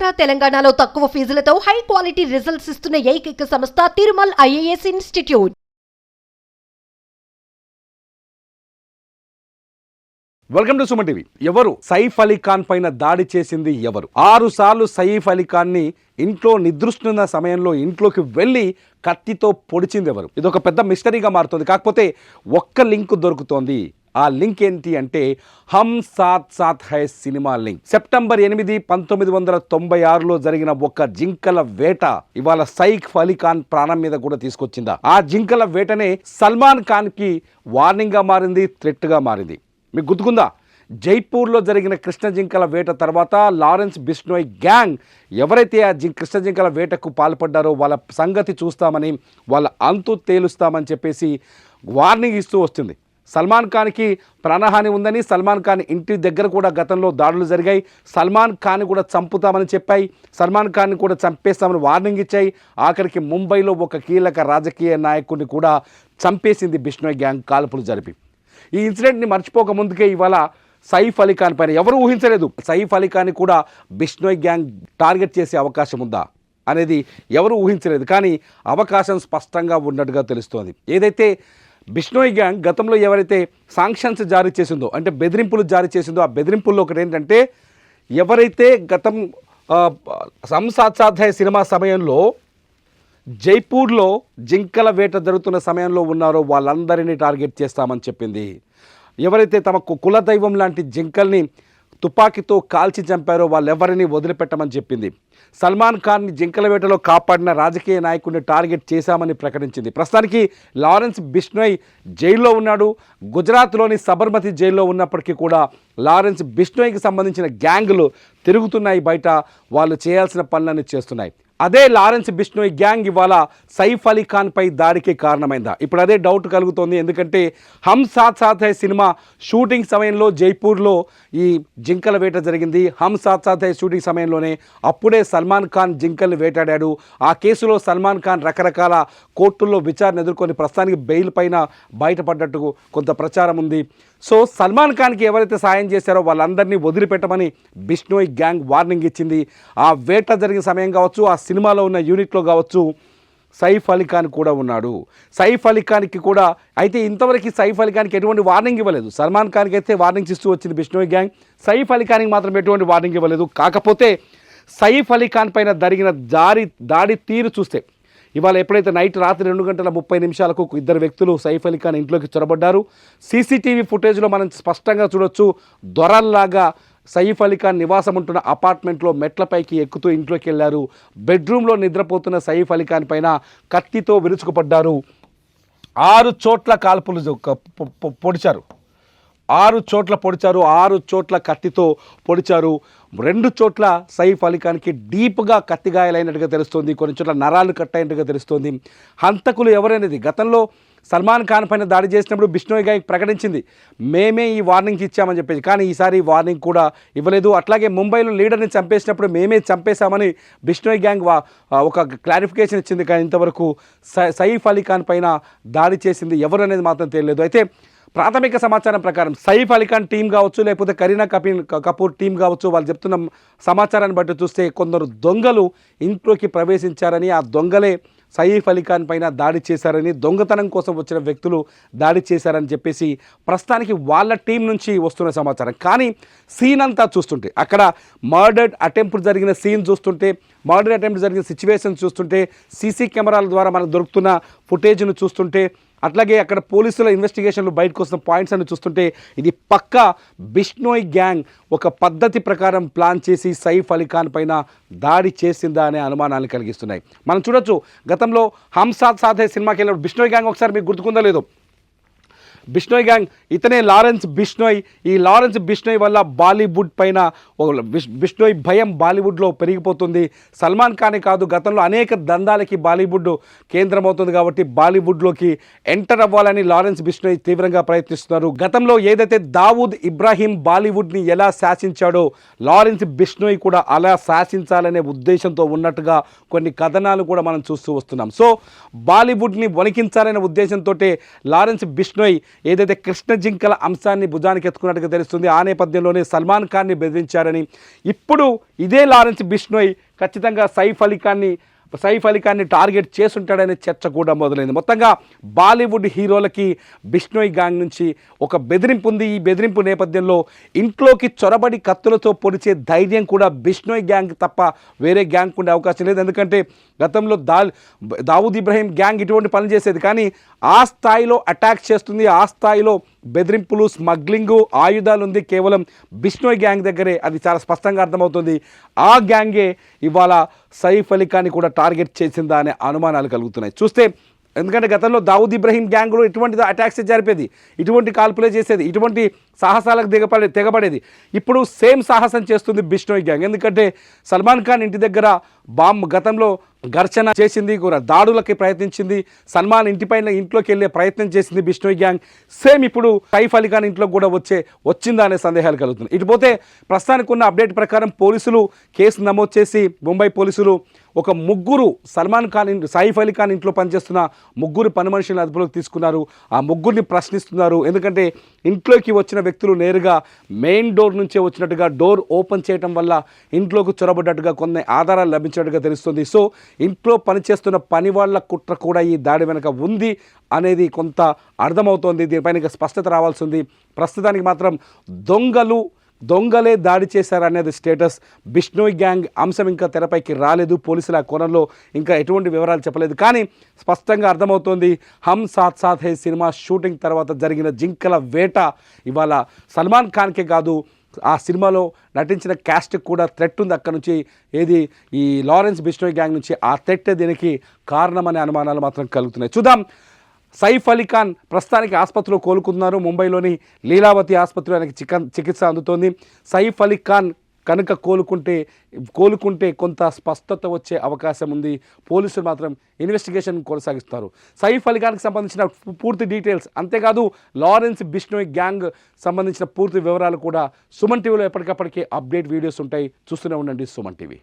ఆంధ్ర తెలంగాణలో తక్కువ ఫీజులతో high quality results ఇస్తున్న ఏకైక సంస్థ Tirumal IAS institute. Welcome to Suman TV. ఎవరు? సైఫ్ అలీ ఖాన్ పైన దాడి చేసింది ఎవరు? ఆరు సార్లు సైఫ్ అలీ ఖాన్ని ఇంట్లో నిద్రిస్తున్న సమయంలో ఇంట్లోకి వెళ్ళి కత్తితో పొడిచింది ఎవరు? ఇది ఒక పెద్ద మిస్టరీగా మారుతుంది. కాకపోతే ఒక్క లింక్ దొరుకుతోంది. ఆ లింక్ ఏంటి అంటే Hum Saath Saath Hain cinema link. September ఎనిమిది పంతొమ్మిది వందల తొంభై ఆరులో జరిగిన ఒక జింకల వేట ఇవాళ సైఫ్ అలీ ఖాన్ ప్రాణం మీద కూడా తీసుకొచ్చిందా. ఆ జింకల వేటనే సల్మాన్ ఖాన్కి వార్నింగ్గా మారింది థ్రెట్గా మారింది. మీకు గుర్తుకుందా? జైపూర్లో జరిగిన కృష్ణ జింకల వేట తర్వాత లారెన్స్ బిష్నోయ్ గ్యాంగ్ ఎవరైతే ఆ జి కృష్ణ జింకల వేటకు పాల్పడ్డారో వాళ్ళ సంగతి చూస్తామని వాళ్ళ అంతు తేలుస్తామని చెప్పేసి వార్నింగ్ ఇస్తూ వస్తుంది. సల్మాన్ ఖాన్కి ప్రాణహాని ఉందని సల్మాన్ ఖాన్ ఇంటి దగ్గర కూడా గతంలో దాడులు జరిగాయి. సల్మాన్ ఖాన్ కూడా చంపుతామని చెప్పాయి. సల్మాన్ ఖాన్ కూడా చంపేస్తామని వార్నింగ్ ఇచ్చాయి. ఆఖరికి ముంబైలో ఒక కీలక రాజకీయ నాయకుడిని కూడా చంపేసింది బిష్ణోయ్ గ్యాంగ్ కాల్పులు జరిపి. ఈ ఇన్సిడెంట్ని మర్చిపోక ముందుకే ఇవాళ సైఫ్ అలీ ఖాన్ పైన ఎవరు ఊహించలేదు. సైఫ్ అలీ ఖాన్ కూడా బిష్నోయ్ గ్యాంగ్ టార్గెట్ చేసే అవకాశం ఉందా అనేది ఎవరు ఊహించలేదు. కానీ అవకాశం స్పష్టంగా ఉన్నట్టుగా తెలుస్తోంది. ఏదైతే బిష్ణోయి గ్యాంగ్ గతంలో ఎవరైతే సాంక్షన్స్ జారీ చేసిందో అంటే బెదిరింపులు జారీ చేసిందో ఆ బెదిరింపుల్లో ఒకటి ఏంటంటే ఎవరైతే గతం సంసాత్సాధ్యాయ సినిమా సమయంలో జైపూర్లో జింకల వేట జరుగుతున్న సమయంలో ఉన్నారో వాళ్ళందరినీ టార్గెట్ చేస్తామని చెప్పింది. ఎవరైతే తమ కుల దైవం లాంటి జింకల్ని తుపాకీతో కాల్చి చంపారో వాళ్ళెవరిని వదిలిపెట్టమని చెప్పింది. సల్మాన్ ఖాన్ని జింకల వేటలో కాపాడిన రాజకీయ నాయకుడిని టార్గెట్ చేశామని ప్రకటించింది. ప్రస్తుతానికి లారెన్స్ బిష్నోయ్ జైల్లో ఉన్నాడు. గుజరాత్లోని సబర్మతి జైల్లో ఉన్నప్పటికీ కూడా లారెన్స్ బిష్నోయ్కి సంబంధించిన గ్యాంగులు తిరుగుతున్నాయి బయట. వాళ్ళు చేయాల్సిన పనులన్నీ చేస్తున్నాయి. అదే లారెన్స్ బిష్నోయ్ గ్యాంగ్ ఇవాళ సైఫ్ అలీ ఖాన్ పై దాడికి కారణమైందా? ఇప్పుడు అదే డౌట్ కలుగుతోంది. ఎందుకంటే హమ్ సాత్ సాత్ హై సినిమా షూటింగ్ సమయంలో జైపూర్లో ఈ జింకల వేట జరిగింది. హమ్ సాత్ సాత్ హై షూటింగ్ సమయంలోనే అప్పుడే సల్మాన్ ఖాన్ జింకల్ని వేటాడాడు. ఆ కేసులో సల్మాన్ ఖాన్ రకరకాల కోర్టుల్లో విచారణ ఎదుర్కొని ప్రస్తుతానికి బెయిల్ పైన బయటపడ్డట్టు కొంత ప్రచారం ఉంది. సో సల్మాన్ ఖాన్కి ఎవరైతే సాయం చేశారో వాళ్ళందరినీ వదిలిపెట్టమని బిష్ణోయ్ గ్యాంగ్ వార్నింగ్ ఇచ్చింది. ఆ వేట జరిగిన సమయం కావచ్చు ఆ సినిమాలో ఉన్న యూనిట్లో కావచ్చు సైఫ్ అలీ ఖాన్ కూడా ఉన్నాడు. సైఫ్ అలీ ఖాన్కి కూడా అయితే ఇంతవరకు సైఫ్ అలీ ఖాన్కి ఎటువంటి వార్నింగ్ ఇవ్వలేదు. సల్మాన్ ఖాన్కి అయితే వార్నింగ్స్ ఇస్తూ వచ్చింది బిష్ణోయ్ గ్యాంగ్. సైఫ్ అలీ ఖాన్కి మాత్రం ఎటువంటి వార్నింగ్ ఇవ్వలేదు. కాకపోతే సైఫ్ అలీ ఖాన్ పైన జరిగిన దారి దాడి తీరు చూస్తే ఇవాళ ఎప్పుడైతే నైట్ రాత్రి రెండు గంటల ముప్పై నిమిషాలకు ఇద్దరు వ్యక్తులు సైఫ్ అలీ ఖాన్ ఇంట్లోకి చొరబడ్డారు సీసీటీవీ ఫుటేజ్లో మనం స్పష్టంగా చూడొచ్చు దొరల్లాగా సైఫ్ అలీ ఖాన్ నివాసం ఉంటున్న అపార్ట్మెంట్లో మెట్లపైకి ఎక్కుతూ ఇంట్లోకి వెళ్ళారు బెడ్రూమ్లో నిద్రపోతున్న సైఫ్ అలీ ఖాన్ పైన కత్తితో విరుచుకుపడ్డారు. ఆరు చోట్ల కాల్పులు పొడిచారు. ఆరు చోట్ల పొడిచారు ఆరు చోట్ల కత్తితో పొడిచారు. రెండు చోట్ల సైఫ్ అలీ ఖాన్కి డీప్గా కత్తి గాయాలైనట్టుగా తెలుస్తోంది. కొన్ని చోట్ల నరాలు కట్టయినట్టుగా తెలుస్తోంది. హంతకులు ఎవరైనది? గతంలో సల్మాన్ ఖాన్ పైన దాడి చేసినప్పుడు బిష్ణోయ్ గాయక్ ప్రకటించింది మేమే ఈ వార్నింగ్ ఇచ్చామని చెప్పేసి. కానీ ఈసారి వార్నింగ్ కూడా ఇవ్వలేదు. అట్లాగే ముంబైలో లీడర్ని చంపేసినప్పుడు మేమే చంపేశామని బిష్ణోయ్ గ్యాంగ్ వా- ఒక క్లారిఫికేషన్ ఇచ్చింది. కానీ ఇంతవరకు సై- సైఫ్ అలీ ఖాన్ పైన దాడి చేసింది ఎవరు అనేది మాత్రం తెలియలేదు. అయితే ప్రాథమిక సమాచారం ప్రకారం సైఫ్ అలీ ఖాన్ టీం కావచ్చు లేకపోతే కరీనా కపీల్ కపూర్ టీం కావచ్చు వాళ్ళు చెప్తున్న సమాచారాన్ని బట్టి చూస్తే కొందరు దొంగలు ఇంట్లోకి ప్రవేశించారని ఆ దొంగలే సయీఫ్ అలీ ఖాన్ పైన దాడి చేశారని దొంగతనం కోసం వచ్చిన వ్యక్తులు దాడి చేశారని చెప్పేసి ప్రస్తుతానికి వాళ్ళ టీం నుంచి వస్తున్న సమాచారం. కానీ సీన్ అంతా చూస్తుంటే అక్కడ మర్డర్డ్ అటెంప్ట్ జరిగిన సీన్ చూస్తుంటే మర్డర్ అటెంప్ట్ జరిగిన సిచ్యువేషన్ చూస్తుంటే సీసీ కెమెరాల ద్వారా మనకు దొరుకుతున్న ఫుటేజ్ను చూస్తుంటే అట్లాగే అక్కడ పోలీసుల ఇన్వెస్టిగేషన్లు బయటకు వస్తున్న పాయింట్స్ అని చూస్తుంటే ఇది పక్కా బిష్నోయ్ గ్యాంగ్ ఒక పద్ధతి ప్రకారం ప్లాన్ చేసి సైఫ్ అలీ ఖాన్ పైన దాడి చేసిందా అనే అనుమానాలు కలిగిస్తున్నాయి. మనం చూడొచ్చు గతంలో హంసాద్ సాధే సినిమాకి వెళ్ళినప్పుడు బిష్నోయ్ గ్యాంగ్ ఒకసారి మీకు గుర్తుకుందా లేదు? బిష్నోయ్ గ్యాంగ్ ఇతనే లారెన్స్ బిష్నోయ్ ఈ లారెన్స్ బిష్నోయ్ వల్ల బాలీవుడ్ పైన బిష్నోయ్ భయం బాలీవుడ్లో పెరిగిపోతుంది. సల్మాన్ ఖానే కాదు గతంలో అనేక దందాలకి బాలీవుడ్ కేంద్రం అవుతుంది కాబట్టి బాలీవుడ్లోకి ఎంటర్ అవ్వాలని లారెన్స్ బిష్నోయ్ తీవ్రంగా ప్రయత్నిస్తున్నారు. గతంలో ఏదైతే దావూద్ ఇబ్రాహీం బాలీవుడ్ని ఎలా శాసించాడో లారెన్స్ బిష్నోయ్ కూడా అలా శాసించాలనే ఉద్దేశంతో ఉన్నట్టుగా కొన్ని కథనాలు కూడా మనం చూస్తూ వస్తున్నాం. సో బాలీవుడ్ని వణికించాలనే ఉద్దేశంతో లారెన్స్ బిష్నోయ్ ఏదైతే కృష్ణ జింకల అంశాన్ని భుజానికి ఎత్తుకున్నట్టుగా తెలుస్తుంది ఆ నేపథ్యంలోనే సల్మాన్ ఖాన్ని బెదిరించారని. ఇప్పుడు ఇదే లారెన్స్ బిష్ణోయ్ ఖచ్చితంగా సైఫ్ అలీ ఖాన్ని సైఫ్ అలీ ఖాన్ని టార్గెట్ చేసుంటాడనే చర్చ కూడా మొదలైంది. మొత్తంగా బాలీవుడ్ హీరోలకి బిష్నోయ్ గ్యాంగ్ నుంచి ఒక బెదిరింపు ఉంది. ఈ బెదిరింపు నేపథ్యంలో ఇంట్లోకి చొరబడి కత్తులతో పొడిచే ధైర్యం కూడా బిష్నోయ్ గ్యాంగ్ తప్ప వేరే గ్యాంగ్ ఉండే అవకాశం లేదు. ఎందుకంటే గతంలో దా దావూద్ ఇబ్రహీం గ్యాంగ్ ఇటువంటి పనులు చేసేది. కానీ ఆ స్థాయిలో అటాక్ చేస్తుంది. ఆ స్థాయిలో బెదిరింపులు స్మగ్లింగు ఆయుధాలు ఉంది కేవలం బిష్ణోయ్ గ్యాంగ్ దగ్గరే. అది చాలా స్పష్టంగా అర్థమవుతుంది. ఆ గ్యాంగే ఇవాళ సైఫ్ అలీ ఖాన్ని కూడా టార్గెట్ చేసిందా అనే అనుమానాలు కలుగుతున్నాయి. చూస్తే ఎందుకంటే గతంలో దావుద్ ఇబ్రహీం గ్యాంగ్లో ఇటువంటి అటాక్స్ జరిపేది. ఇటువంటి కాల్పులే చేసేది. ఇటువంటి సాహసాలకు దిగపడే తెగబడేది ఇప్పుడు సేమ్ సాహసం చేస్తుంది బిష్ణోయ్ గ్యాంగ్. ఎందుకంటే సల్మాన్ ఖాన్ ఇంటి దగ్గర బాంబ్ గతంలో ఘర్షణ చేసింది కూడా దాడులకి ప్రయత్నించింది సల్మాన్ ఇంటిపైన ఇంట్లోకి వెళ్ళే ప్రయత్నం చేసింది బిష్ణోయ్ గ్యాంగ్. సేమ్ ఇప్పుడు సైఫ్ అలీ ఖాన్ ఇంట్లోకి కూడా వచ్చే వచ్చిందా అనే సందేహాలు కలుగుతున్నాయి. ఇటుపోతే ప్రస్తుతానికి ఉన్న అప్డేట్ ప్రకారం పోలీసులు కేసు నమోదు చేసి ముంబై పోలీసులు ఒక ముగ్గురు సల్మాన్ ఖాన్ సైఫ్ అలీ ఖాన్ ఇంట్లో పనిచేస్తున్న ముగ్గురు పని మనుషులను అదుపులోకి తీసుకున్నారు. ఆ ముగ్గురిని ప్రశ్నిస్తున్నారు. ఎందుకంటే ఇంట్లోకి వచ్చిన వ్యక్తులు నేరుగా మెయిన్ డోర్ నుంచే వచ్చినట్టుగా డోర్ ఓపెన్ చేయడం వల్ల ఇంట్లోకి చొరబడ్డట్టుగా కొన్ని ఆధారాలు లభించినట్టుగా తెలుస్తుంది. సో ఇంట్లో పనిచేస్తున్న పని వాళ్ళ కుట్ర కూడా ఈ దాడి వెనక ఉంది అనేది కొంత అర్థమవుతోంది. దీనిపైన ఇక స్పష్టత రావాల్సి ఉంది. ప్రస్తుతానికి మాత్రం దొంగలు దొంగలే దాడి చేశారనేది స్టేటస్. బిష్ణోయ్ గ్యాంగ్ అంశం ఇంకా తెరపైకి రాలేదు. పోలీసుల కోణంలో ఇంకా ఎటువంటి వివరాలు చెప్పలేదు. కానీ స్పష్టంగా అర్థమవుతోంది హమ్ సాత్ సాత్ హే సినిమా షూటింగ్ తర్వాత జరిగిన జింకల వేట ఇవాళ సల్మాన్ ఖాన్కే కాదు ఆ సినిమాలో నటించిన క్యాస్ట్కి కూడా థ్రెట్ ఉంది అక్కడ నుంచి. ఏది? ఈ లారెన్స్ బిష్ణోయ్ గ్యాంగ్ నుంచి ఆ థ్రెట్ దీనికి కారణమనే అనుమానాలు మాత్రం కలుగుతున్నాయి. చూద్దాం. సైఫ్ అలీ ఖాన్ ప్రస్తుతానికి ఆసుపత్రిలో కోలుకున్నారు ముంబైలోని లీలావతి ఆసుపత్రిలో ఆయనకి చికిత్స అందుతోంది. సైఫ్ అలీ ఖాన్ కనుక కోలుకుంటే కోలుకుంటే కొంత స్పష్టత వచ్చే అవకాశం ఉంది. పోలీసులు మాత్రం ఇన్వెస్టిగేషన్ కొనసాగిస్తారు. సైఫ్ అలీఖాన్కి సంబంధించిన పూర్తి డీటెయిల్స్ అంతేకాదు లారెన్స్ బిష్ణోయ్ గ్యాంగ్ సంబంధించిన పూర్తి వివరాలు కూడా సుమన్ టీవీలో ఎప్పటికప్పటికీ అప్డేట్ వీడియోస్ ఉంటాయి. చూస్తూనే ఉండండి సుమన్ టీవీ.